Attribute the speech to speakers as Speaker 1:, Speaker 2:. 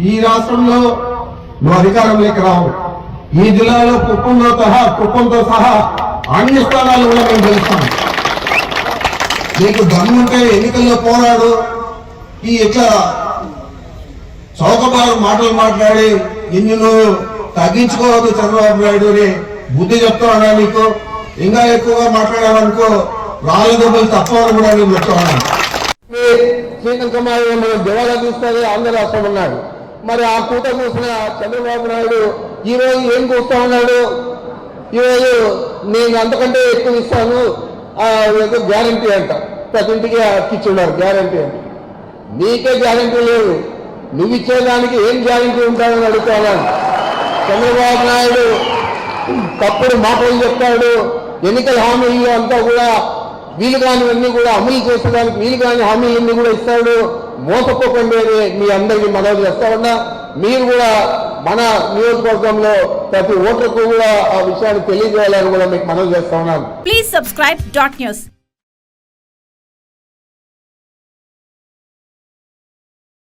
Speaker 1: ఈ రాష్ట్రంలో నువ్వు అధికారంలోకి రావు. ఈ జిల్లాలో కుప్పంతో సహా కుప్పంతో సహా అన్ని స్థానాలు కూడా మేము గెలుస్తాం నీకు దమ్ముంటే ఎన్నికల్లో పోరాడు. ఈ ఇట్లా చౌకబారు మాటలు మాట్లాడి ఇన్ని నువ్వు తగ్గించుకోవద్దు చంద్రబాబు నాయుడు అని బుద్ధి చెప్తానా నీకు? ఇంకా ఎక్కువగా మాట్లాడాలనుకో రాళ్ళ దెబ్బలు తప్పవని కూడా నేను చెప్తాను
Speaker 2: శ్రీకల్ కుమార్ మనం ఆంధ్ర రాష్ట్రం ఉన్నాడు మరి ఆ కూట కూసిన చంద్రబాబు నాయుడు ఈరోజు ఏం చూస్తా ఉన్నాడు? ఈరోజు నేను అంతకంటే ఎక్కువ ఇస్తాను గ్యారంటీ అంట. ప్రతి ఇంటికి అక్కిచ్చున్నారు గ్యారంటీ అంట. నీకే గ్యారంటీ లేదు. నువ్వు ఇచ్చేదానికి ఏం గ్యారంటీ ఉంటాడని అడుగుతున్నాను చంద్రబాబు నాయుడు తప్పుడు మాటలు చెప్తాడు. ఎన్నికల హామీలు అంతా కూడా వీలు కానివన్నీ కూడా అమలు చేసేదానికి వీలు కాని హామీలన్నీ కూడా ఇస్తాడు. మోసపోకండి అని మీ అందరికీ మనవి చేస్తా ఉన్నా. మీరు కూడా మన నియోజకవర్గంలో ప్రతి ఓటర్కు కూడా ఆ విషయాన్ని తెలియజేయాలని కూడా మీకు మనవి చేస్తా ఉన్నాను.
Speaker 3: Please subscribe dot news